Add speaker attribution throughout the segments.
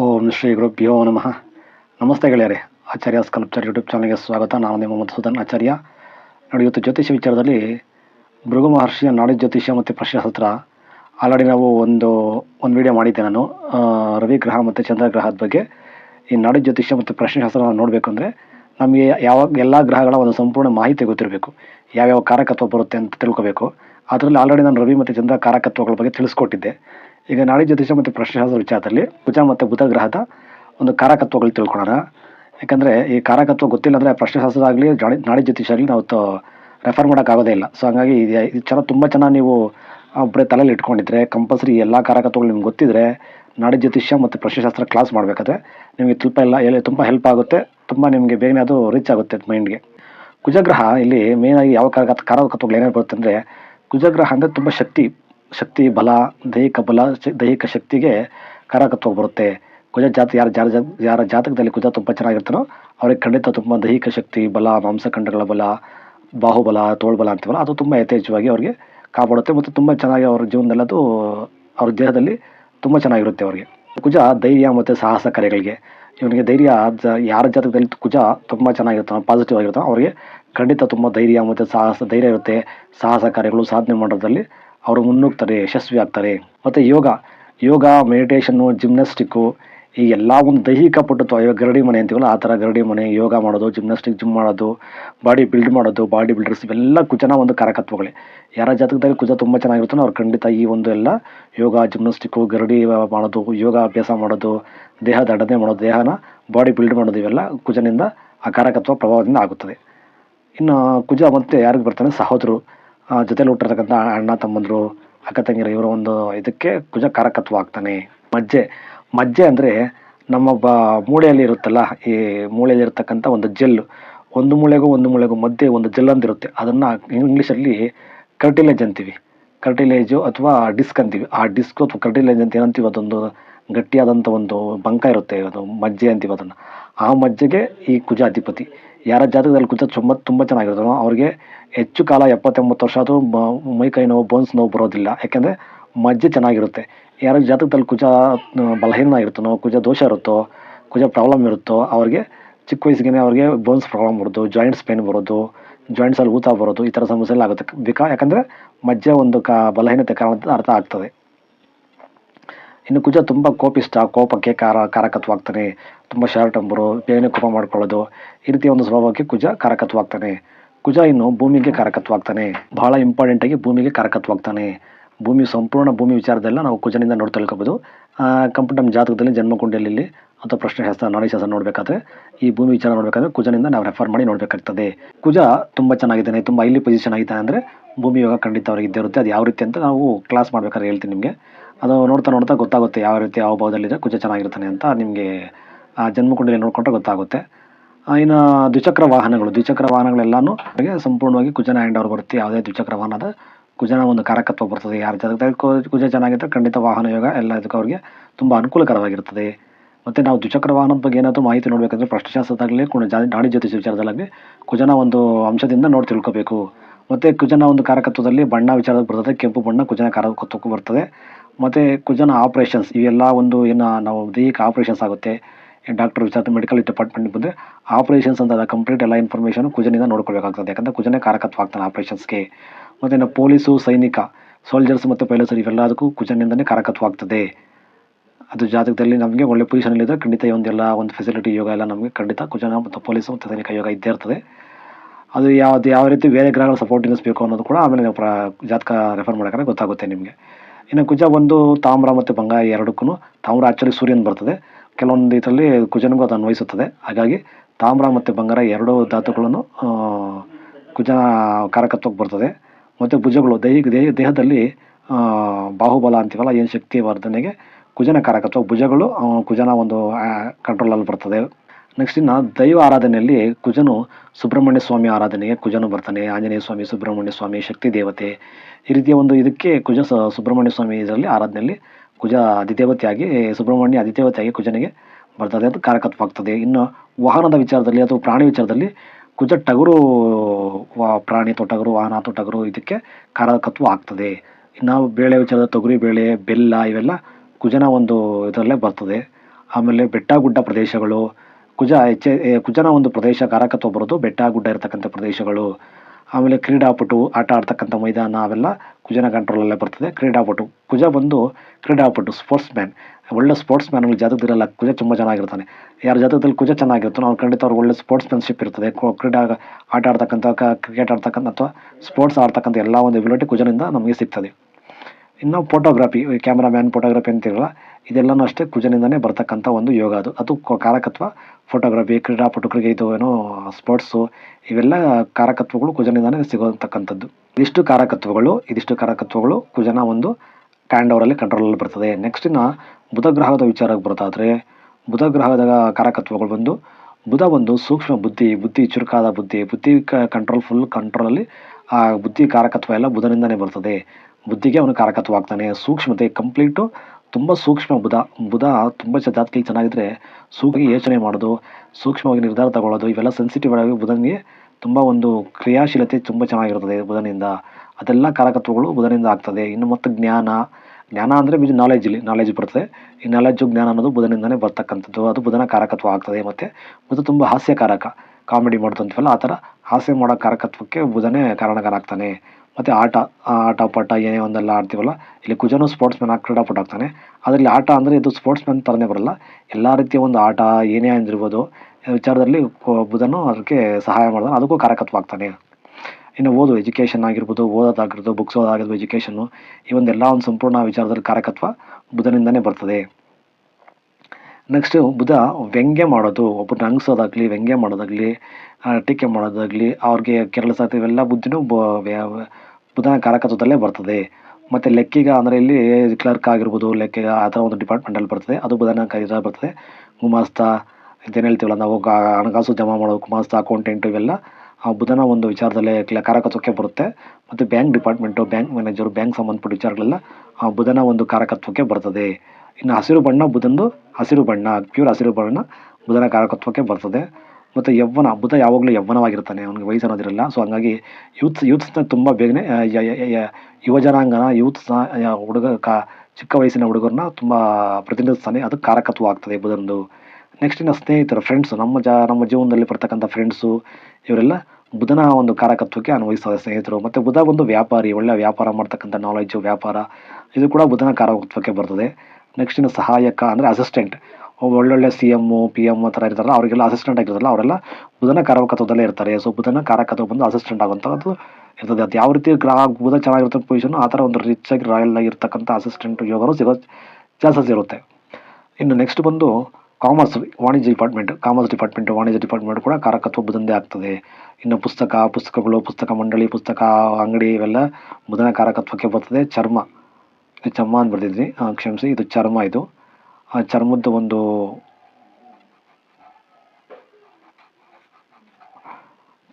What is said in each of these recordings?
Speaker 1: ಓಂ ಶ್ರೀ ಗುರುಭ್ಯೋ ನಮಃ. ನಮಸ್ತೆ ಗೆಳೆಯರೆ, ಆಚಾರ್ಯ ಸ್ಕಲ್ಪ್ಚರ್ ಯೂಟ್ಯೂಬ್ ಚಾನಲ್ಗೆ ಸ್ವಾಗತ. ನಾನು ನಿಮ್ಮ ಮಧುಸೂದನ್ ಆಚಾರ್ಯ. ನೋಡಿ, ಇವತ್ತು ಜ್ಯೋತಿಷ್ಯ ವಿಚಾರದಲ್ಲಿ ಭೃಗು ಮಹರ್ಷಿಯ ನಾಡಿ ಜ್ಯೋತಿಷ್ಯ ಮತ್ತು ಪ್ರಶ್ನೆಶಾಸ್ತ್ರ. ಆಲ್ರೆಡಿ ನಾವು ಒಂದು ಒಂದು ವಿಡಿಯೋ ಮಾಡಿದ್ದೆ ನಾನು ರವಿ ಗ್ರಹ ಮತ್ತು ಚಂದ್ರಗ್ರಹದ ಬಗ್ಗೆ. ಈ ನಾಡಿ ಜ್ಯೋತಿಷ್ಯ ಮತ್ತು ಪ್ರಶ್ನೆಶಾಸ್ತ್ರ ನೋಡಬೇಕು ಅಂದರೆ ನಮಗೆ ಯಾವಾಗ ಎಲ್ಲ ಗ್ರಹಗಳ ಒಂದು ಸಂಪೂರ್ಣ ಮಾಹಿತಿ ಗೊತ್ತಿರಬೇಕು. ಯಾವ್ಯಾವ ಕಾರಕತ್ವ ಬರುತ್ತೆ ಅಂತ ತಿಳ್ಕೊಬೇಕು. ಅದರಲ್ಲಿ ಆಲ್ರೆಡಿ ನಾನು ರವಿ ಮತ್ತು ಚಂದ್ರ ಕಾರಕತ್ವಗಳ ಬಗ್ಗೆ ತಿಳಿಸ್ಕೊಟ್ಟಿದ್ದೆ. ಈಗ ನಾಡಿ ಜ್ಯೋತಿಷ್ಯ ಮತ್ತು ಪ್ರಶ್ನೆಶಾಸ್ತ್ರ ವಿಚಾರದಲ್ಲಿ ಕುಜ ಮತ್ತು ಬುಧ ಗ್ರಹದ ಒಂದು ಕಾರಕತ್ವಗಳು ತಿಳ್ಕೊಳ್ಳೋಣ. ಯಾಕಂದರೆ ಈ ಕಾರಕತ್ವ ಗೊತ್ತಿಲ್ಲ ಅಂದರೆ ಪ್ರಶ್ನೆಶಾಸ್ತ್ರ ಆಗಲಿ ನಾಡಿ ನಾಡಿ ಜ್ಯೋತಿಷ್ಯ ಆಗಲಿ ನಾವು ರೆಫರ್ ಮಾಡೋಕ್ಕಾಗೋದೇ ಇಲ್ಲ. ಸೊ ಹಾಗಾಗಿ ಇದು ಚೆನ್ನಾಗಿ ತುಂಬ ಚೆನ್ನಾಗಿ ನೀವು ಒಬ್ಬರೇ ತಲೆಯಲ್ಲಿ ಇಟ್ಕೊಂಡಿದ್ರೆ ಕಂಪಲ್ಸರಿ ಎಲ್ಲ ಕಾರಕತ್ವಗಳು ನಿಮ್ಗೆ ಗೊತ್ತಿದ್ರೆ ನಾಡಿ ಜ್ಯೋತಿಷ್ಯ ಮತ್ತು ಪ್ರಶ್ನೆಶಾಸ್ತ್ರ ಕ್ಲಾಸ್ ಮಾಡಬೇಕಾದ್ರೆ ನಿಮಗೆ ಎಲ್ಲ ಎಲ್ಲ ತುಂಬ ಹೆಲ್ಪ್ ಆಗುತ್ತೆ. ತುಂಬ ನಿಮಗೆ ಬೇಗನೆ ಅದು ರೀಚ್ ಆಗುತ್ತೆ ಮೈಂಡ್ಗೆ ಕುಜಗ್ರಹ ಇಲ್ಲಿ ಮೇಯ್ನಾಗಿ ಯಾವ ಕಾರಕ ಕಾರಕತ್ವಗಳು ಏನೇನು ಬರುತ್ತೆ ಅಂದರೆ ಕುಜಗ್ರಹ ಅಂದರೆ ತುಂಬ ಶಕ್ತಿ. ಶಕ್ತಿ, ಬಲ, ದೈಹಿಕ ಬಲ ದೈಹಿಕ ಶಕ್ತಿಗೆ ಕಾರಕತ್ವ ಬರುತ್ತೆ. ಕುಜ ಜಾತ ಯಾರ ಜಾರ ಯಾರ ಜಾತಕದಲ್ಲಿ ಕುಜ ತುಂಬ ಚೆನ್ನಾಗಿರ್ತಾನೋ ಅವ್ರಿಗೆ ಖಂಡಿತ ತುಂಬ ದೈಹಿಕ ಶಕ್ತಿ, ಬಲ, ಮಾಂಸಖಂಡಗಳ ಬಲ, ಬಾಹುಬಲ, ತೋಳ್ಬಲ ಅಂತೀವಲ್ಲ, ಅದು ತುಂಬ ಯಥೇಚ್ಛವಾಗಿ ಅವ್ರಿಗೆ ಕಾಪಾಡುತ್ತೆ ಮತ್ತು ತುಂಬ ಚೆನ್ನಾಗಿ ಅವ್ರ ಜೀವನದಲ್ಲಿ ಅದು ಅವ್ರ ದೇಹದಲ್ಲಿ ತುಂಬ ಚೆನ್ನಾಗಿರುತ್ತೆ ಅವ್ರಿಗೆ. ಕುಜ ಧೈರ್ಯ ಮತ್ತು ಸಾಹಸ ಕಾರ್ಯಗಳಿಗೆ ಇವನಿಗೆ ಧೈರ್ಯ ಯಾರ ಜಾತಕದಲ್ಲಿ ಕುಜ ತುಂಬ ಚೆನ್ನಾಗಿರ್ತಾನೋ ಪಾಸಿಟಿವ್ ಆಗಿರ್ತಾನೋ ಅವರಿಗೆ ಖಂಡಿತ ತುಂಬ ಧೈರ್ಯ ಮತ್ತು ಸಾಹಸ, ಧೈರ್ಯ ಇರುತ್ತೆ. ಸಾಹಸ ಕಾರ್ಯಗಳು ಸಾಧನೆ ಮಾಡೋದ್ರಲ್ಲಿ ಅವರು ಮುನ್ನುಗ್ತಾರೆ, ಯಶಸ್ವಿ ಆಗ್ತಾರೆ. ಮತ್ತು ಯೋಗ ಯೋಗ ಮೆಡಿಟೇಷನ್ನು ಜಿಮ್ನಾಸ್ಟಿಕ್ಕು ಈ ಎಲ್ಲ ಒಂದು ದೈಹಿಕ ಪಟ್ಟು ಇವಾಗ ಗರಡಿ ಮನೆ ಅಂತೀವಲ್ಲ, ಆ ಥರ ಗರಡಿ ಮನೆ, ಯೋಗ ಮಾಡೋದು ಜಿಮ್ನಾಸ್ಟಿಕ್ ಜಿಮ್ ಮಾಡೋದು ಬಾಡಿ ಬಿಲ್ಡ್ ಮಾಡೋದು ಬಾಡಿ ಬಿಲ್ಡರ್ಸ್ ಇವೆಲ್ಲ ಕುಜನ ಒಂದು ಕಾರಕತ್ವಗಳೇ. ಯಾರ ಜಾತಕದಲ್ಲಿ ಕುಜ ತುಂಬ ಚೆನ್ನಾಗಿರ್ತಾನೋ ಅವ್ರು ಖಂಡಿತ ಈ ಒಂದು ಎಲ್ಲ ಯೋಗ ಜಿಮ್ನಾಸ್ಟಿಕ್ಕು ಗರಡಿ ಮಾಡೋದು, ಯೋಗ ಅಭ್ಯಾಸ ಮಾಡೋದು ದೇಹ ದಡನೆ ಮಾಡೋದು, ದೇಹನ ಬಾಡಿ ಬಿಲ್ಡ್ ಮಾಡೋದು ಇವೆಲ್ಲ ಕುಜನಿಂದ ಆ ಕಾರಕತ್ವ ಪ್ರಭಾವದಿಂದ ಆಗುತ್ತದೆ. ಇನ್ನು ಕುಜ ಮತ್ತೆ ಯಾರಿಗೆ ಬರ್ತಾನೆ? ಸಹೋದರು. ಜೊತೆಲಿ ಹುಟ್ಟಿರ್ತಕ್ಕಂಥ ಅಣ್ಣ, ತಮ್ಮಂದರು, ಅಕ್ಕ ತಂಗಿರು ಇವರ ಒಂದು ಇದಕ್ಕೆ ಕುಜ ಕಾರಕತ್ವ ಆಗ್ತಾನೆ. ಮಜ್ಜೆ. ಮಜ್ಜೆ ಅಂದರೆ ನಮ್ಮ ಬ, ಮೂಳೆಯಲ್ಲಿ ಇರುತ್ತಲ್ಲ, ಈ ಮೂಳೆಯಲ್ಲಿ ಇರತಕ್ಕಂಥ ಒಂದು ಜೆಲ್ಲು ಒಂದು ಮೂಳೆಗೂ ಒಂದು ಮೂಳೆಗೂ ಮಧ್ಯೆ ಒಂದು ಜೆಲ್ ಅಂತಿರುತ್ತೆ ಅದನ್ನು ಇಂಗ್ಲೀಷಲ್ಲಿ ಕರ್ಟಿಲೇಜ್ ಅಂತೀವಿ. ಕರ್ಟಿಲೇಜು ಅಥವಾ ಡಿಸ್ಕ್ ಅಂತೀವಿ. ಆ ಡಿಸ್ಕ್ ಅಥವಾ ಕರ್ಟಿಲೇಜ್ ಅಂತ ಏನಂತೀವಿ, ಅದೊಂದು ಗಟ್ಟಿಯಾದಂಥ ಒಂದು ಬಂಕ ಇರುತ್ತೆ, ಅದು ಮಜ್ಜೆ ಅಂತೀವಿ ಅದನ್ನು. ಆ ಮಜ್ಜೆಗೆ ಈ ಕುಜ ಅಧಿಪತಿ ಯಾರ ಜಾತಕದಲ್ಲಿ ಕುಜ ತುಂಬ ತುಂಬ ಚೆನ್ನಾಗಿರ್ತಾನೋ ಅವ್ರಿಗೆ ಹೆಚ್ಚು ಕಾಲ ಎಪ್ಪತ್ತೆಂಬತ್ತು ವರ್ಷ ಆದರೂ ಮೈ ಕೈ ನೋವು ಬೋನ್ಸ್ ನೋವು ಬರೋದಿಲ್ಲ. ಯಾಕೆಂದರೆ ಮಜ್ಜೆ ಚೆನ್ನಾಗಿರುತ್ತೆ. ಯಾರ ಜಾತಕದಲ್ಲಿ ಕುಜ ಬಲಹೀನ ಇರ್ತಾನೋ ಕುಜ ದೋಷ ಇರುತ್ತೋ, ಕುಜ ಪ್ರಾಬ್ಲಮ್ ಇರುತ್ತೋ, ಅವ್ರಿಗೆ ಚಿಕ್ಕ ವಯಸ್ಸಿಗೆ ಅವ್ರಿಗೆ ಬೋನ್ಸ್ ಪ್ರಾಬ್ಲಮ್ ಬರೋದು ಜಾಯಿಂಟ್ಸ್ ಪೇನ್ ಬರೋದು ಜಾಯಿಂಟ್ಸಲ್ಲಿ ಊತ ಬರೋದು, ಈ ಥರ ಸಮಸ್ಯೆ ಎಲ್ಲ ಆಗುತ್ತೆ. ಬಿಕಾ, ಯಾಕಂದರೆ ಮಜ್ಜೆ ಒಂದು ಕಾ, ಬಲಹೀನತೆ ಕಾರಣ ಅರ್ಥ ಆಗ್ತದೆ. ಇನ್ನು ಕುಜ ತುಂಬ ಕೋಪಿಷ್ಟ ಕೋಪಕ್ಕೆ ಕಾರ ಕಾರಕತ್ವ ಆಗ್ತಾನೆ ತುಂಬ ಶಾರ್ಟ್ ಟೆಂಪರು ಬೇಗನೆ ಕೋಪ ಮಾಡ್ಕೊಳ್ಳೋದು, ಈ ರೀತಿಯ ಒಂದು ಸ್ವಭಾವಕ್ಕೆ ಕುಜ ಕಾರಕತ್ವ ಆಗ್ತಾನೆ ಕುಜ ಇನ್ನು ಭೂಮಿಗೆ ಕಾರಕತ್ವ ಆಗ್ತಾನೆ ಬಹಳ ಇಂಪಾರ್ಟೆಂಟ್ ಆಗಿ ಭೂಮಿಗೆ ಕಾರಕತ್ವ ಆಗ್ತಾನೆ ಭೂಮಿ ಸಂಪೂರ್ಣ ಭೂಮಿ ವಿಚಾರದೆಲ್ಲ ನಾವು ಕುಜನಿಂದ ನೋಡಿ ತಿಳ್ಕೊಬೋದು. ಕಂಪ್ಯೂಟರ್ ಜಾತಕದಲ್ಲಿ ಜನ್ಮಕುಂಡಲಿಯಲ್ಲಿ ಅಥವಾ ಪ್ರಶ್ನೆಶಾಸ್ತ್ರ ನಾಡಿಶಾಸ್ತ್ರ ನೋಡಬೇಕಾದ್ರೆ, ಈ ಭೂಮಿ ವಿಚಾರ ನೋಡಬೇಕಾದ್ರೆ ಕುಜನಿಂದ ನಾವು ರೆಫರ್ ಮಾಡಿ ನೋಡಬೇಕಾಗ್ತದೆ. ಕುಜ ತುಂಬ ಚೆನ್ನಾಗಿದ್ದಾನೆ, ತುಂಬ ಹೈಲಿ ಪೊಸಿಷನ್ ಆಗಿದ್ದಾನೆ ಅಂದರೆ ಭೂಮಿ ಯೋಗ ಖಂಡಿತ ಅವ್ರಿಗೆ ಇದ್ದೇ ಇರುತ್ತೆ. ಅದು ಯಾವ ರೀತಿ ಅಂತ ನಾವು ಕ್ಲಾಸ್ ಮಾಡ್ಬೇಕಾದ್ರೆ ಹೇಳ್ತೀನಿ ನಿಮಗೆ. ಅದು ನೋಡ್ತಾ ನೋಡ್ತಾ ಗೊತ್ತಾಗುತ್ತೆ ಯಾವ ರೀತಿ ಯಾವ ಭಾವದಲ್ಲಿದೆ, ಕುಜ ಚೆನ್ನಾಗಿರ್ತಾನೆ ಅಂತ ನಿಮಗೆ ಆ ಜನ್ಮಕುಂಡಲಿ ನೋಡ್ಕೊಂಡ್ರೆ ಗೊತ್ತಾಗುತ್ತೆ. ಇನ್ನು ದ್ವಿಚಕ್ರ ವಾಹನಗಳು, ದ್ವಿಚಕ್ರ ವಾಹನಗಳೆಲ್ಲನೂ ಅವರಿಗೆ ಸಂಪೂರ್ಣವಾಗಿ ಕುಜನ ಆ್ಯಂಡ್ ಓವರ್ ಬರುತ್ತೆ, ಯಾವುದೇ ದ್ವಿಚಕ್ರ ವಾಹನದ ಕುಜನ ಒಂದು ಕಾರಕತ್ವ ಬರ್ತದೆ. ಯಾರ ಜಾತಕದಲ್ಲಿ ಕುಜ ಚೆನ್ನಾಗಿದ್ದರೆ ಖಂಡಿತ ವಾಹನ ಯೋಗ ಎಲ್ಲ ಇದಕ್ಕೆ ಅವರಿಗೆ ತುಂಬ ಅನುಕೂಲಕರವಾಗಿರ್ತದೆ. ಮತ್ತು ನಾವು ದ್ವಿಚಕ್ರ ವಾಹನದ ಬಗ್ಗೆ ಏನಾದರೂ ಮಾಹಿತಿ ನೋಡಬೇಕಂದ್ರೆ ಪ್ರಶ್ನಶಾಸ್ತ್ರದಾಗಲಿ ಕೂಡ ಜಾ ನಾಡಿ ಜ್ಯೋತಿಷ್ಯ ವಿಚಾರದಲ್ಲಾಗಲಿ ಕುಜನ ಒಂದು ಅಂಶದಿಂದ ನೋಡಿ ತಿಳ್ಕೊಬೇಕು. ಮತ್ತು ಕುಜನ ಒಂದು ಕಾರಕತ್ವದಲ್ಲಿ ಬಣ್ಣ ವಿಚಾರದಲ್ಲಿ ಬರ್ತದೆ, ಕೆಂಪು ಬಣ್ಣ ಕುಜನ ಕಾರಕತ್ವಕ್ಕೂ ಬರ್ತದೆ. ಮತ್ತು ಕುಜನ ಆಪರೇಷನ್ಸ್ ಇವೆಲ್ಲ ಒಂದು ಏನು ನಾವು ದೈಹಿಕ ಆಪ್ರೇಷನ್ಸ್ ಆಗುತ್ತೆ. ಡಾಕ್ಟರ್ ವಿಚಾರ ಮೆಡಿಕಲ್ ಡಿಪಾರ್ಟ್ಮೆಂಟ್ ಬಂದರೆ ಆಪರೇಷನ್ಸ್ ಅಂತ ಕಂಪ್ಲೀಟ್ ಎಲ್ಲ ಇನ್ಫಾರ್ಮೇಷನ್ ಕುಜನಿಂದ ನೋಡ್ಕೊಳ್ಬೇಕಾಗ್ತದೆ. ಯಾಕಂದರೆ ಕುಜನೇ ಕಾರಕತ್ವ ಆಗ್ತಾನೆ ಆಪ್ರೇಷನ್ಸ್ಗೆ ಮತ್ತು ಇನ್ನು ಪೊಲೀಸು, ಸೈನಿಕ ಸೋಲ್ಜರ್ಸ್ ಮತ್ತು ಪೈಲಸರ್ ಇವೆಲ್ಲದಕ್ಕೂ ಕುಜನಿಂದನೇ ಕಾರಕತ್ವ ಆಗ್ತದೆ. ಅದು ಜಾತಕದಲ್ಲಿ ನಮಗೆ ಒಳ್ಳೆ ಪೊಸಿಷನಲ್ಲಿದ್ದರೆ ಖಂಡಿತ ಒಂದೆಲ್ಲ ಒಂದು ಫೆಸಿಲಿಟಿ ಯೋಗ ಎಲ್ಲ ನಮಗೆ ಖಂಡಿತ ಕುಜನ ಮತ್ತು ಪೊಲೀಸ್ ಮತ್ತು ಸೈನಿಕ ಯೋಗ ಇದ್ದೇ ಇರ್ತದೆ. ಅದು ಯಾವ್ದು ಯಾವ ರೀತಿ ಬೇರೆ ಗ್ರಹಗಳ ಸಪೋರ್ಟ್ ಇರಿಸಬೇಕು ಅನ್ನೋದು ಕೂಡ ಆಮೇಲೆ ನಾವು ಪ್ರ, ಜಾತಕ ರೆಫರ್ ಮಾಡೋಕ್ಕೆ ಗೊತ್ತಾಗುತ್ತೆ ನಿಮಗೆ. ಇನ್ನು ಕುಜ ಒಂದು, ತಾಮ್ರ ಮತ್ತು ಬಂಗಾರ ಎರಡಕ್ಕೂ ತಾಮ್ರ ಆ್ಯಕ್ಚುಲಿ ಸೂರ್ಯನ ಬರ್ತದೆ. ಕೆಲವೊಂದು ಇದರಲ್ಲಿ ಕುಜನಿಗೂ ಅದು ಅನ್ವಯಿಸುತ್ತದೆ. ಹಾಗಾಗಿ ತಾಮ್ರ ಮತ್ತು ಬಂಗಾರ ಎರಡೂ ಧಾತುಗಳನ್ನು ಕುಜನ ಕಾರಕತ್ವಕ್ಕೆ ಬರ್ತದೆ. ಮತ್ತು ಭುಜಗಳು ದೈಹಿಕ ದೇಹ, ದೇಹದಲ್ಲಿ ಬಾಹುಬಲ ಅಂತೀವಲ್ಲ, ಏನು ಶಕ್ತಿ ವರ್ಧನೆಗೆ ಕುಜನ ಕಾರಕತ್ವ, ಭುಜಗಳು ಕುಜನ ಒಂದು ಕಂಟ್ರೋಲಲ್ಲಿ ಬರ್ತದೆ. ನೆಕ್ಸ್ಟ್ ಇನ್ನು ದೈವ ಆರಾಧನೆಯಲ್ಲಿ ಕುಜನು ಸುಬ್ರಹ್ಮಣ್ಯ ಸ್ವಾಮಿ ಆರಾಧನೆಗೆ ಕುಜನು ಬರ್ತಾನೆ. ಆಂಜನೇಯ ಸ್ವಾಮಿ, ಸುಬ್ರಹ್ಮಣ್ಯ ಸ್ವಾಮಿ, ಶಕ್ತಿ ದೇವತೆ. ಈ ರೀತಿಯ ಒಂದು ಇದಕ್ಕೆ ಕುಜ ಸುಬ್ರಹ್ಮಣ್ಯ ಸ್ವಾಮಿ ಇದರಲ್ಲಿ ಆರಾಧನೆಯಲ್ಲಿ ಕುಜ ಅಧಿದೇವತೆಯಾಗಿ, ಸುಬ್ರಹ್ಮಣ್ಯ ಅಧಿದೇವತೆಯಾಗಿ ಕುಜನಿಗೆ ಬರ್ತದೆ. ಅದು ಕಾರಕತ್ವ ಆಗ್ತದೆ ಇನ್ನು ವಾಹನದ ವಿಚಾರದಲ್ಲಿ ಅಥವಾ ಪ್ರಾಣಿ ವಿಚಾರದಲ್ಲಿ ಕುಜ ಟಗರು, ವಾ- ಪ್ರಾಣಿ ಅಥವಾ ಟಗರು ವಾಹನ ಅಥವಾ ಟಗರು ಇದಕ್ಕೆ ಕಾರಕತ್ವ ಆಗ್ತದೆ. ಇನ್ನು ಬೇಳೆ ವಿಚಾರದ ತೊಗರಿ, ಬೇಳೆ, ಬೆಲ್ಲ ಇವೆಲ್ಲ ಕುಜನ ಒಂದು ಇದರಲ್ಲೇ ಬರ್ತದೆ. ಆಮೇಲೆ ಬೆಟ್ಟ ಗುಡ್ಡ ಪ್ರದೇಶಗಳು ಕುಜ ಹೆಚ್ಚೆ ಕುಜನ ಒಂದು ಪ್ರದೇಶ, ಕಾರಕತ್ವ ಬರೋದು ಬೆಟ್ಟ ಗುಡ್ಡ ಇರತಕ್ಕಂಥ ಪ್ರದೇಶಗಳು. ಆಮೇಲೆ ಕ್ರೀಡಾಪಟು, ಆಟ ಆಡ್ತಕ್ಕಂಥ ಮೈದಾನ, ಅವೆಲ್ಲ ಕುಜನ ಕಂಟ್ರೋಲಲ್ಲೇ ಬರ್ತದೆ. ಕ್ರೀಡಾಪಟು, ಕುಜ ಬಂದು ಕ್ರೀಡಾಪಟು ಸ್ಪೋರ್ಟ್ಸ್ ಮ್ಯಾನ್ ಒಳ್ಳೆ ಸ್ಪೋರ್ಟ್ಸ್ ಮ್ಯಾನ್ಗಳು ಜಾತಕದಿರಲ್ಲ ಕುಜ ತುಂಬ ಚೆನ್ನಾಗಿರ್ತಾನೆ. ಯಾರ ಜಾತಕದಲ್ಲಿ ಕುಜ ಚೆನ್ನಾಗಿರ್ತಾನೋ ಅವ್ನು ಖಂಡಿತ ಅವ್ರಿಗೆ ಒಳ್ಳೆ ಸ್ಪೋರ್ಟ್ಸ್ ಮ್ಯಾನ್ಶಿಪ್ ಇರ್ತದೆ ಕ್ರೀಡಾ, ಆಟ ಆಡ್ತಕ್ಕಂಥ ಕ್ರಿಕೆಟ್ ಆಡ್ತಕ್ಕಂಥ ಅಥವಾ ಸ್ಪೋರ್ಟ್ಸ್ ಆಡ್ತಕ್ಕಂಥ ಎಲ್ಲ ಒಂದು ಎಬಿಲಿಟಿ ಕುಜನಿಂದ ನಮಗೆ ಸಿಗ್ತದೆ. ಇನ್ನು ಫೋಟೋಗ್ರಫಿ ಕ್ಯಾಮ್ರಾಮ್ಯಾನ್ ಫೋಟೋಗ್ರಫಿ ಅಂತಿರಲ್ಲ ಇದೆಲ್ಲನೂ ಅಷ್ಟೇ ಕುಜನಿಂದನೇ ಬರ್ತಕ್ಕಂಥ ಒಂದು ಯೋಗ ಅದು. ಅದು ಕಾರಕತ್ವ ಫೋಟೋಗ್ರಫಿ ಕ್ರೀಡಾಪಟುಗಳಿಗೆ ಇದು ಏನೋ ಸ್ಪೋರ್ಟ್ಸು ಇವೆಲ್ಲ ಕಾರಕತ್ವಗಳು ಕುಜನಿಂದನೇ ಸಿಗೋತಕ್ಕಂಥದ್ದು. ಇದಿಷ್ಟು ಕಾರಕತ್ವಗಳು ಇದಿಷ್ಟು ಕಾರಕತ್ವಗಳು ಕುಜನ ಒಂದು ಕ್ಯಾಂಡವರಲ್ಲಿ ಕಂಟ್ರೋಲಲ್ಲಿ ಬರ್ತದೆ. ನೆಕ್ಸ್ಟ್ ಇನ್ನು ಬುಧ ಗ್ರಹದ ವಿಚಾರಕ್ಕೆ ಬರ್ತಾದ್ರೆ ಬುಧ ಗ್ರಹದ ಕಾರಕತ್ವಗಳು ಬಂದು, ಬುಧ ಒಂದು ಸೂಕ್ಷ್ಮ ಬುದ್ಧಿ ಬುದ್ಧಿ ಚುರುಕಾದ ಬುದ್ಧಿ ಬುದ್ಧಿ ಕಂಟ್ರೋಲ್ ಫುಲ್ ಕಂಟ್ರೋಲಲ್ಲಿ ಆ ಬುದ್ಧಿ ಕಾರಕತ್ವ ಎಲ್ಲ ಬುಧನಿಂದನೇ ಬರ್ತದೆ. ಬುದ್ಧಿಗೆ ಅವನು ಕಾರಕತ್ವ ಆಗ್ತಾನೆ. ಸೂಕ್ಷ್ಮತೆ ಕಂಪ್ಲೀಟು ತುಂಬ ಸೂಕ್ಷ್ಮ ಬುಧ ಬುಧ ತುಂಬ ಜಾತಕದಲ್ಲಿ ಚೆನ್ನಾಗಿದ್ರೆ ಸೂಕ್ಷ್ಮ ಯೋಚನೆ ಮಾಡೋದು, ಸೂಕ್ಷ್ಮವಾಗಿ ನಿರ್ಧಾರ ತಗೊಳ್ಳೋದು, ಇವೆಲ್ಲ ಸೆನ್ಸಿಟಿವ್ ಆಗಿ ಬುಧನಿಗೆ ತುಂಬ ಒಂದು ಕ್ರಿಯಾಶೀಲತೆ ತುಂಬ ಚೆನ್ನಾಗಿರ್ತದೆ ಬುಧನಿಂದ. ಅದೆಲ್ಲ ಕಾರಕತ್ವಗಳು ಬುಧನಿಂದ ಆಗ್ತದೆ. ಇನ್ನು ಮತ್ತು ಜ್ಞಾನ ಜ್ಞಾನ ಅಂದರೆ ಬಿಜ್ ನಾಲೆಜ್ ಇಲ್ಲಿ ನಾಲೆಜ್ ಬರ್ತದೆ ಈ ನಾಲೆಜು ಜ್ಞಾನ ಅನ್ನೋದು ಬುಧನಿಂದನೇ ಬರ್ತಕ್ಕಂಥದ್ದು. ಅದು ಬುಧನ ಕಾರಕತ್ವ ಆಗ್ತದೆ ಮತ್ತು ಬುಧ ತುಂಬ ಹಾಸ್ಯಕಾರಕ. ಕಾಮಿಡಿ ಮಾಡ್ತಂತೀವಲ್ಲ ಆ ಥರ ಹಾಸ್ಯ ಮಾಡೋ ಕಾರಕತ್ವಕ್ಕೆ ಬುಧನೇ ಕಾರಣಕಾರ ಆಗ್ತಾನೆ ಮತ್ತು ಆಟ ಆಟ ಪಾಠ ಏನೇ ಒಂದೆಲ್ಲ ಆಡ್ತೀವಲ್ಲ, ಇಲ್ಲಿ ಕುಜನು ಸ್ಪೋರ್ಟ್ಸ್ ಮ್ಯಾನ್ ಕ್ರೀಡಾಪಟು ಆಗ್ತಾನೆ. ಅದರಲ್ಲಿ ಆಟ ಅಂದರೆ ಇದು ಸ್ಪೋರ್ಟ್ಸ್ ಮ್ಯಾನ್ ಥರನೇ ಬರಲ್ಲ. ಎಲ್ಲ ರೀತಿಯ ಒಂದು ಆಟ ಏನೇ ಅಂದಿರ್ಬೋದು ಈ ವಿಚಾರದಲ್ಲಿ ಬುಧನು ಅದಕ್ಕೆ ಸಹಾಯ ಮಾಡಿದ ಅದಕ್ಕೂ ಕಾರಕತ್ವ ಆಗ್ತಾನೆ ಇನ್ನು ಓದು ಎಜುಕೇಷನ್ ಆಗಿರ್ಬೋದು, ಓದೋದಾಗಿರ್ಬೋದು ಬುಕ್ಸ್ ಓದೋದಾಗಿರ್ಬೋದು ಎಜುಕೇಷನ್ನು ಈ ಒಂದೆಲ್ಲ ಒಂದು ಸಂಪೂರ್ಣ ವಿಚಾರದಲ್ಲಿ ಕಾರಕತ್ವ ಬುಧನಿಂದನೇ ಬರ್ತದೆ. ನೆಕ್ಸ್ಟು ಬುಧ ವ್ಯಂಗ್ಯ ಮಾಡೋದು ಒಬ್ಬರನ್ನ ಹಂಗ್ಸೋದಾಗಲಿ ವ್ಯಂಗ್ಯ ಮಾಡೋದಾಗಲಿ ಟೀಕೆ ಮಾಡೋದಾಗಲಿ, ಅವ್ರಿಗೆ ಕೆರಳಿಸ ಇವೆಲ್ಲ ಬುದ್ಧಿನೂ ಬುಧನ ಕಾರಕತ್ವದಲ್ಲೇ ಬರ್ತದೆ. ಮತ್ತು ಲೆಕ್ಕಿಗ ಅಂದರೆ ಇಲ್ಲಿ ಕ್ಲರ್ಕ್ ಆಗಿರ್ಬೋದು ಲೆಕ್ಕಿಗ ಆ ಥರ ಒಂದು ಡಿಪಾರ್ಟ್ಮೆಂಟಲ್ಲಿ ಬರ್ತದೆ. ಅದು ಬುಧನ ಕೈಯಿಂದ ಬರ್ತದೆ. ಗುಮಾಸ್ತ ಇದೇನು ಹೇಳ್ತೀವಲ್ಲ, ನಾವು ಹಣಕಾಸು ಜಮಾ ಮಾಡೋದು ಗುಮಾಸ್ತ ಅಕೌಂಟೆಂಟು ಇವೆಲ್ಲ, ಆ ಬುಧನ ಒಂದು ವಿಚಾರದಲ್ಲೇ ಕಾರಕತ್ವಕ್ಕೆ ಬರುತ್ತೆ. ಮತ್ತು bank department bank manager bank ಸಂಬಂಧಪಟ್ಟ ವಿಚಾರಗಳೆಲ್ಲ, ಆ ಬುಧನ ಒಂದು ಕಾರಕತ್ವಕ್ಕೆ ಬರ್ತದೆ. ಇನ್ನು ಹಸಿರು ಬಣ್ಣ ಬುಧಂದು ಹಸಿರು ಬಣ್ಣ ಪ್ಯೂರ್ ಹಸಿರು ಬಣ್ಣ ಬುಧನ ಕಾರಕತ್ವಕ್ಕೆ ಬರ್ತದೆ. ಮತ್ತು ಯೌವ್ವನ, ಬುಧ ಯಾವಾಗಲೂ ಯೌವ್ವನವಾಗಿರ್ತಾನೆ, ಅವನಿಗೆ ವಯಸ್ಸು ಅನ್ನೋದಿರಲ್ಲ. ಸೊ ಹಂಗಾಗಿ ಯೂತ್ಸ್ ಯೂತ್ಸ್ನ ತುಂಬ ಬೇಗನೆ ಯುವ ಜನಾಂಗನ ಯೂತ್ಸ್ನ ಹುಡುಗ, ಕಾ, ಚಿಕ್ಕ ವಯಸ್ಸಿನ ಹುಡುಗರನ್ನ ತುಂಬ ಪ್ರತಿನಿಧಿಸ್ತಾನೆ. ಅದು ಕಾರಕತ್ವ ಆಗ್ತದೆ ಬುಧನದು ನೆಕ್ಸ್ಟ್ ಇನ್ನು ಸ್ನೇಹಿತರು ಫ್ರೆಂಡ್ಸು ನಮ್ಮ ಜ, ನಮ್ಮ ಜೀವನದಲ್ಲಿ ಬರ್ತಕ್ಕಂಥ ಫ್ರೆಂಡ್ಸು ಇವರೆಲ್ಲ ಬುಧನ ಒಂದು ಕಾರಕತ್ವಕ್ಕೆ ಅನ್ವಯಿಸ್ತದೆ ಸ್ನೇಹಿತರು. ಮತ್ತು ಬುಧ ಒಂದು ವ್ಯಾಪಾರಿ ಒಳ್ಳೆಯ ವ್ಯಾಪಾರ ಮಾಡ್ತಕ್ಕಂಥ ನಾಲೆಜು ವ್ಯಾಪಾರ, ಇದು ಕೂಡ ಬುಧನ ಕಾರಕತ್ವಕ್ಕೆ ಬರ್ತದೆ. ನೆಕ್ಸ್ಟ್ ಸಹಾಯಕ ಅಂದರೆ ಅಸಿಸ್ಟೆಂಟ್ ಒಳ್ಳೊಳ್ಳೆ ಸಿ ಎಮ್ಮು ಪಿ ಎಂ ಥರ ಇರ್ತಾರಲ್ಲ, ಅವರಿಗೆಲ್ಲ ಅಸಿಸ್ಟೆಂಟ್ ಆಗಿರ್ತಾರಲ್ಲ ಅವರೆಲ್ಲ ಬುಧನ ಕಾರಕತ್ವದಲ್ಲೇ ಇರ್ತಾರೆ. ಸೊ ಬುಧನ ಕಾರಕತ್ವ ಬಂದು ಅಸಿಸ್ಟೆಂಟ್ ಆಗುವಂಥದ್ದು ಇರ್ತದೆ. ಅದು ಯಾವ ರೀತಿ ಗ್ರಹ ಬುಧ ಚೆನ್ನಾಗಿರುತ್ತೆ ಪೊಸಿಷನ್ ಆ ಥರ ಒಂದು ರಿಚ್ ಆಗಿ ರಾಯಲ್ ಆಗಿರ್ತಕ್ಕಂಥ ಅಸಿಸ್ಟೆಂಟ್ ಯೋಗರು ಸಿಗೋ ಚಾನ್ಸಸ್ ಇರುತ್ತೆ. ಇನ್ನು ನೆಕ್ಸ್ಟ್ ಬಂದು ಕಾಮರ್ಸ್ ವಾಣಿಜ್ಯ ಡಿಪಾರ್ಟ್ಮೆಂಟ್ ಕಾಮರ್ಸ್ ಡಿಪಾರ್ಟ್ಮೆಂಟ್ ವಾಣಿಜ್ಯ ಡಿಪಾರ್ಟ್ಮೆಂಟ್ ಕೂಡ ಕಾರಕತ್ವ ಬುಧಂದೇ ಆಗ್ತದೆ. ಇನ್ನು ಪುಸ್ತಕ, ಪುಸ್ತಕಗಳು, ಪುಸ್ತಕ ಮಂಡಳಿ, ಪುಸ್ತಕ ಅಂಗಡಿ ಇವೆಲ್ಲ ಬುಧನ ಕಾರಕತ್ವಕ್ಕೆ ಬರ್ತದೆ. ಚರ್ಮ. ಚರ್ಮ ಅಂತ ಬರ್ದಿದ್ವಿ. ಆ, ಕ್ಷಮಿಸಿ ಇದು ಚರ್ಮ ಇದು. ಆ ಚರ್ಮದ ಒಂದು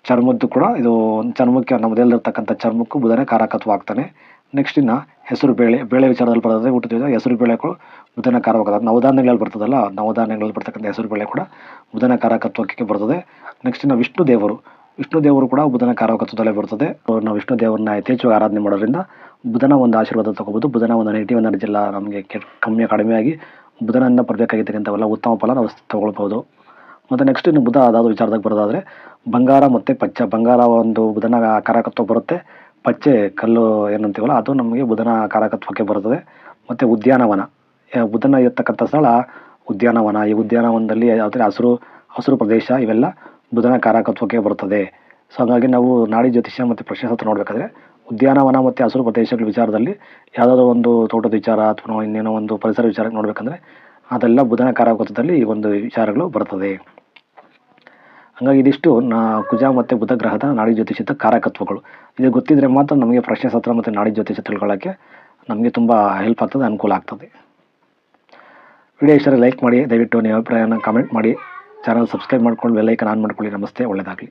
Speaker 1: ಚರ್ಮದ್ದು ಕೂಡ ಇದು ಚರ್ಮಕ್ಕೆ ನಮ್ಮದಲ್ಲಿರ್ತಕ್ಕಂಥ ಚರ್ಮಕ್ಕೂ ಬುಧನೇ ಕಾರಕತ್ವ ಆಗ್ತಾನೆ ನೆಕ್ಸ್ಟ್ ಇನ್ನು ಹೆಸರು ಬೇಳೆ ಬೇಳೆ ವಿಚಾರದಲ್ಲಿ ಬರ್ತದೆ ಊಟದ ಹೆಸರು ಬೇಳೆಗಳು ಬುಧನ ಕಾರವಾಗ ನವಧಾನ್ಯಗಳಲ್ಲಿ ಬರ್ತದಲ್ಲ ನವಧಾನ್ಯಗಳಲ್ಲಿ ಬರ್ತಕ್ಕಂಥ ಹೆಸರು ಬೇಳೆ ಕೂಡ ಬುಧನ ಕಾರಕತ್ವಕ್ಕೆ ಬರ್ತದೆ. ನೆಕ್ಸ್ಟ್ ಇನ್ನು ವಿಷ್ಣು ದೇವರು ವಿಷ್ಣು ದೇವರು ಕೂಡ ಬುಧನ ಕಾರಕತ್ವದಲ್ಲೇ ಅವ್ರು ನಾವು ವಿಷ್ಣು ದೇವರನ್ನ ಯಥೇಚ್ಛವಾಗಿ ಆರಾಧನೆ ಮಾಡೋದ್ರಿಂದ ಬುಧನ ಒಂದು ಆಶೀರ್ವಾದ ತಗೋಬೋದು. ಬುಧನ ಒಂದು ನೆಗೆಟಿವ್ ಎನರ್ಜಿ ಎಲ್ಲ ನಮಗೆ ಕೆ ಕಮ್ಮಿ ಕಡಿಮೆಯಾಗಿ ಬುಧನನ್ನು ಬರಬೇಕಾಗಿರ್ತಕ್ಕಂಥವೆಲ್ಲ ಉತ್ತಮ ಫಲ ನಾವು ತಗೊಳ್ಬೋದು ಮತ್ತು ನೆಕ್ಸ್ಟ್ ಇನ್ನು ಬುಧ ಅದಾದ ವಿಚಾರದಾಗ ಬರೋದಾದರೆ, ಬಂಗಾರ ಮತ್ತು ಪಚ್ಚ. ಬಂಗಾರ ಒಂದು ಬುಧನ ಕಾರಕತ್ವ ಬರುತ್ತೆ. ಪಚ್ಚೆ, ಕಲ್ಲು ಏನಂತೀವಲ್ಲ, ಅದು ನಮಗೆ ಬುಧನ ಕಾರಕತ್ವಕ್ಕೆ ಬರುತ್ತದೆ ಮತ್ತು ಉದ್ಯಾನವನ. ಬುಧನ ಇರ್ತಕ್ಕಂಥ ಸ್ಥಳ ಉದ್ಯಾನವನ. ಈ ಉದ್ಯಾನವನದಲ್ಲಿ ಯಾವುದೇ ಹಸಿರು ಹಸಿರು ಪ್ರದೇಶ ಇವೆಲ್ಲ ಬುಧನ ಕಾರಕತ್ವಕ್ಕೆ ಬರ್ತದೆ ಸೊ ಹಾಗಾಗಿ ನಾವು ನಾಡಿ ಜ್ಯೋತಿಷ್ಯ ಮತ್ತು ಪ್ರಶಸ್ತಿ ನೋಡಬೇಕಾದ್ರೆ, ಉದ್ಯಾನವನ ಮತ್ತು ಹಸಿರು ಪ್ರದೇಶಗಳ ವಿಚಾರದಲ್ಲಿ ಯಾವುದಾದ್ರು ಒಂದು ತೋಟದ ವಿಚಾರ ಅಥವಾ ಇನ್ನೇನೋ ಒಂದು ಪರಿಸರ ವಿಚಾರ ನೋಡಬೇಕಂದ್ರೆ, ಅದೆಲ್ಲ ಬುಧನ ಕಾರಕತ್ವದಲ್ಲಿ ಈ ಒಂದು ವಿಚಾರಗಳು ಬರ್ತದೆ. ಹಾಗಾಗಿ ಇದಿಷ್ಟು ನಾ ಕುಜ ಮತ್ತು ಬುಧ ಗ್ರಹದ ನಾಡಿ ಜ್ಯೋತಿಷದ ಕಾರಕತ್ವಗಳು. ಇದು ಗೊತ್ತಿದ್ರೆ ಮಾತ್ರ ನಮಗೆ ಪ್ರಶ್ನೆಶಾಸ್ತ್ರ ಮತ್ತು ನಾಡಿ ಜ್ಯೋತಿಷ ತಿಳ್ಕೊಳ್ಳೋಕ್ಕೆ ನಮಗೆ ತುಂಬ ಹೆಲ್ಪ್ ಆಗ್ತದೆ, ಅನುಕೂಲ ಆಗ್ತದೆ. ವಿಡಿಯೋ ಇಷ್ಟರ ಲೈಕ್ ಮಾಡಿ, ದಯವಿಟ್ಟು ನಿಮ್ಮ ಅಭಿಪ್ರಾಯನ ಕಮೆಂಟ್ ಮಾಡಿ. ಚಾನಲ್ ಸಬ್ಸ್ಕ್ರೈಬ್ ಮಾಡ್ಕೊಂಡು ಬೆಲ್ಲೈಕನ್ ಆನ್ ಮಾಡ್ಕೊಳ್ಳಿ. ನಮಸ್ತೆ ಒಳ್ಳೆಯದಾಗಲಿ